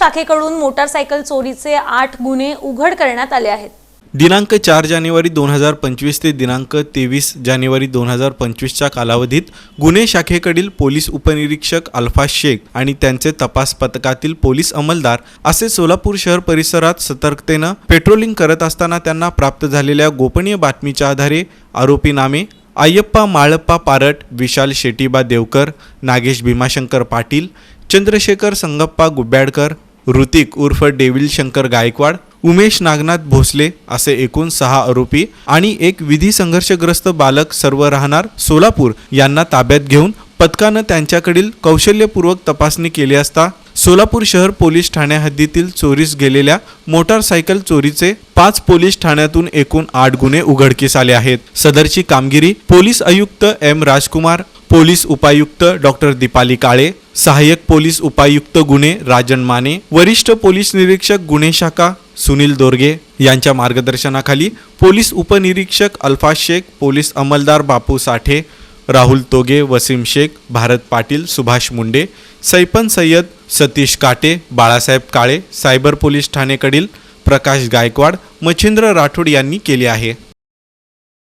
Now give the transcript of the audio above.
शाखेकडून मोटारसायकल चोरीचे आठ गुन्हे उघड करण्यात आले आहेत. दिनांक चार जानेवारी दोन हजार पंचवीस ते दिनांक तेवीस जानेवारी दोन हजार पंचवीसच्या कालावधीत गुन्हे शाखेकडील पोलीस उपनिरीक्षक अल्फा शेख आणि त्यांचे तपास पथकातील पोलीस अंमलदार असे सोलापूर शहर परिसरात सतर्कतेनं पेट्रोलिंग करत असताना त्यांना प्राप्त झालेल्या गोपनीय बातमीच्या आधारे आरोपी नामे आयप्पा माळप्पा पारट विशाल शेटीबा देवकर नागेश भीमाशंकर पाटील चंद्रशेखर संगप्पा गुब्याडकर ऋतिक उर्फ डेविल शंकर गायकवाड उमेश नागनाथ भोसले असे एकूण सहा आरोपी आणि एक विधी संघर्षग्रस्त बालक सर्व राहणार सोलापूर यांना ताब्यात घेऊन पथकानं त्यांच्याकडील कौशल्यपूर्वक तपासणी केली असता सोलापूर शहर पोलीस ठाण्या हद्दीतील चोरीस गेलेल्या मोटारसायकल चोरीचे पाच पोलीस ठाण्यातून एकूण आठ गुन्हे उघडकीस आले आहेत. सदरची कामगिरी पोलीस आयुक्त एम राजकुमार पोलीस उपायुक्त डॉक्टर दीपाली काळे सहाय्यक पोलीस उपायुक्त गुन्हे राजन माने वरिष्ठ पोलीस निरीक्षक गुन्हे शाखा सुनील दोरगे यांच्या मार्गदर्शनाखाली पोलीस उपनिरीक्षक अल्फा शेख पोलीस अंमलदार बापू साठे राहुल तोगे वसीम शेख भारत पाटील सुभाष मुंडे सैपन सय्यद सतीश काटे बाळासाहेब काळे सायबर पोलीस ठाणेकडील प्रकाश गायकवाड मच्छिंद्र राठोड यांनी केले आहे.